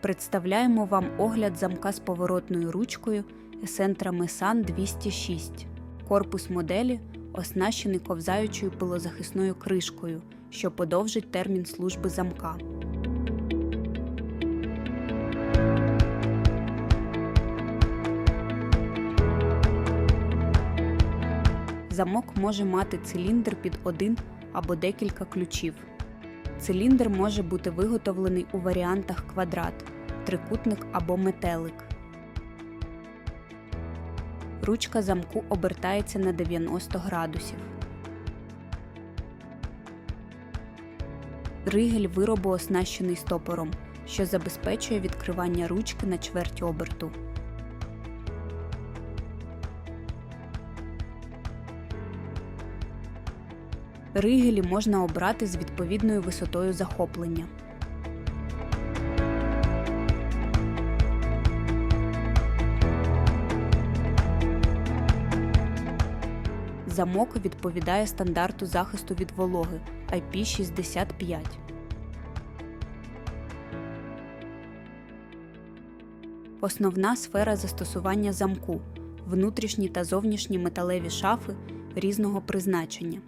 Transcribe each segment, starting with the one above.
Представляємо вам огляд замка з поворотною ручкою Essentra Mesan 206. Корпус моделі оснащений ковзаючою пилозахисною кришкою, що подовжить термін служби замка. Замок може мати циліндр під один або декілька ключів. Циліндр може бути виготовлений у варіантах квадрат, трикутник або метелик. Ручка замку обертається на 90 градусів. Ригель виробу оснащений стопором, що забезпечує відкривання ручки на чверть оберту. Ригелі можна обрати з відповідною висотою захоплення. Замок відповідає стандарту захисту від вологи IP65. Основна сфера застосування замку внутрішні та зовнішні металеві шафи різного призначення.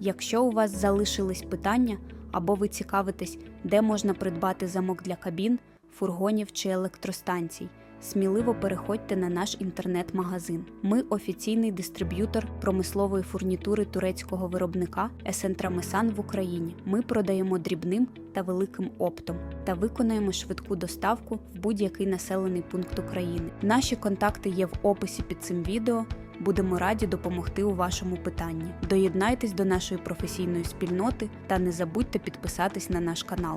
Якщо у вас залишились питання або ви цікавитесь, де можна придбати замок для кабін, фургонів чи електростанцій, сміливо переходьте на наш інтернет-магазин. Ми офіційний дистриб'ютор промислової фурнітури турецького виробника Есентрамесан в Україні. Ми продаємо дрібним та великим оптом та виконаємо швидку доставку в будь-який населений пункт України. Наші контакти є в описі під цим відео. Будемо раді допомогти у вашому питанні. Доєднайтесь до нашої професійної спільноти та не забудьте підписатись на наш канал.